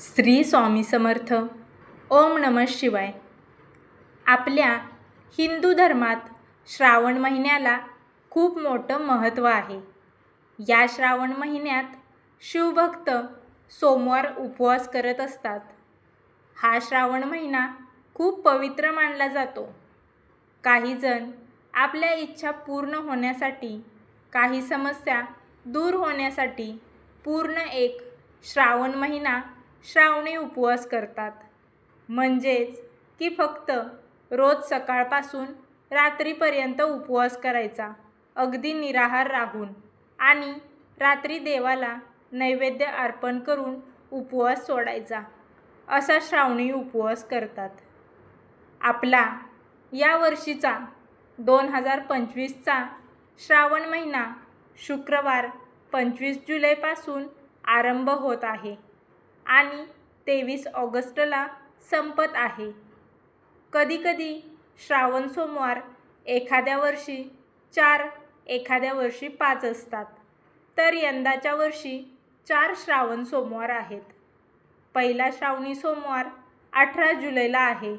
श्री स्वामी समर्थ. ओम नम शिवाय. आपल्या हिंदू धर्मात श्रावण महिन्याला खूप मोठं महत्त्व आहे. या श्रावण महिन्यात शिवभक्त सोमवार उपवास करत असतात. हा श्रावण महिना खूप पवित्र मानला जातो. काहीजण आपल्या इच्छा पूर्ण होण्यासाठी काही समस्या दूर होण्यासाठी पूर्ण एक श्रावण महिना श्रावणी उपवास करतात. म्हणजेच की फक्त रोज सकाळपासून रात्रीपर्यंत उपवास करायचा. अगदी निराहार राहून आणि रात्री देवाला नैवेद्य अर्पण करून उपवास सोडायचा. असा श्रावणी उपवास करतात. आपला या वर्षीचा दोन हजार पंचवीसचा श्रावण महिना शुक्रवार पंचवीस जुलैपासून आरंभ होत आहे. आणि तेवीस ऑगस्टला संपत आहे. कधीकधी श्रावण सोमवार एखाद्या वर्षी चार एखाद्या वर्षी पाच असतात. तर यंदाच्या वर्षी चार श्रावण सोमवार आहेत. पहिला श्रावणी सोमवार अठरा जुलैला आहे.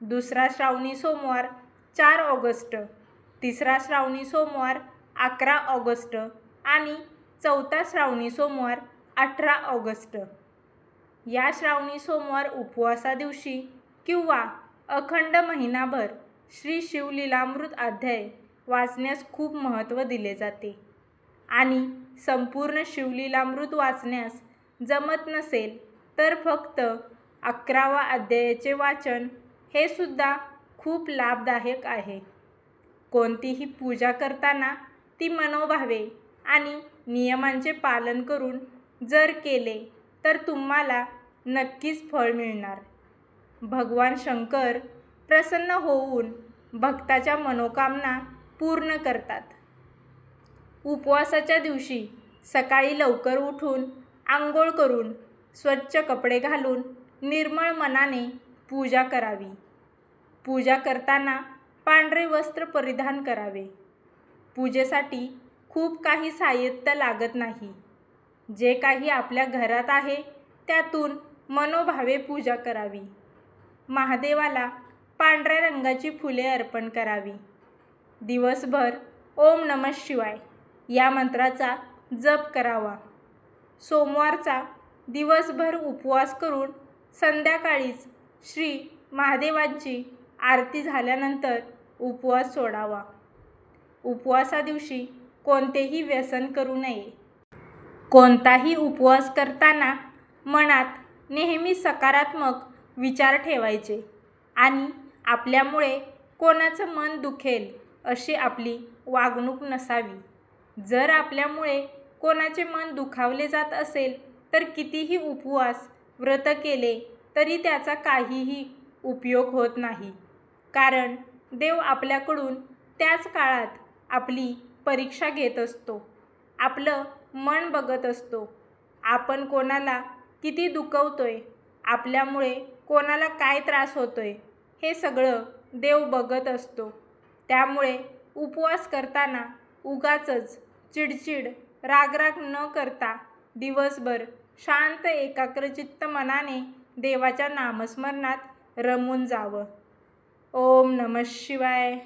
दुसरा श्रावणी सोमवार चार ऑगस्ट. तिसरा श्रावणी सोमवार अकरा ऑगस्ट आणि चौथा श्रावणी सोमवार अठरा ऑगस्ट. या श्रावणी सोमवार उपवासा दिवशी किंवा अखंड महिनाभर श्री शिवलीलामृत अध्याय वाचण्यास खूप महत्त्व दिले जाते. आणि संपूर्ण शिवलीलामृत वाचण्यास जमत नसेल तर फक्त अकरावा अध्यायाचे वाचन हे सुद्धा खूप लाभदायक आहे. कोणतीही पूजा करताना ती मनोभावे आणि नियमांचे पालन करून जर केले तर तुम्हाला नक्कीच फळ मिळणार. भगवान शंकर प्रसन्न होऊन भक्ताच्या मनोकामना पूर्ण करतात. उपवासाच्या दिवशी सकाळी लवकर उठून आंघोळ करून स्वच्छ कपडे घालून निर्मळ मनाने पूजा करावी. पूजा करताना पांढरे वस्त्र परिधान करावे. पूजेसाठी खूप काही साहित्य लागत नाही. जे काही आपल्या घरात आहे त्यातून मनोभावे पूजा करावी. महादेवाला पांढऱ्या रंगाची फुले अर्पण करावी. दिवसभर ओम नम शिवाय या मंत्राचा जप करावा. सोमवारचा दिवसभर उपवास करून संध्याकाळीच श्री महादेवांची आरती झाल्यानंतर उपवास सोडावा. उपवासा दिवशी कोणतेही व्यसन करू नये. कोणताही उपवास करताना मनात नेहमी सकारात्मक विचार ठेवायचे आणि आपल्यामुळे कोणाचं मन दुखेल अशी आपली वागणूक नसावी. जर आपल्यामुळे कोणाचे मन दुखावले जात असेल तर कितीही उपवास व्रत केले तरी त्याचा काहीही उपयोग होत नाही. कारण देव आपल्याकडून त्याच काळात आपली परीक्षा घेत असतो. आपलं मन बघत असतो. आपण कोणाला किती दुखवतोय आपल्यामुळे कोणाला काय त्रास होतोय हे सगळं देव बघत असतो. त्यामुळे उपवास करताना उगाचच चिडचिड रागराग न करता दिवसभर शांत एकाग्रचित्त मनाने देवाच्या नामस्मरणात रमून जावं. ओम नमः शिवाय.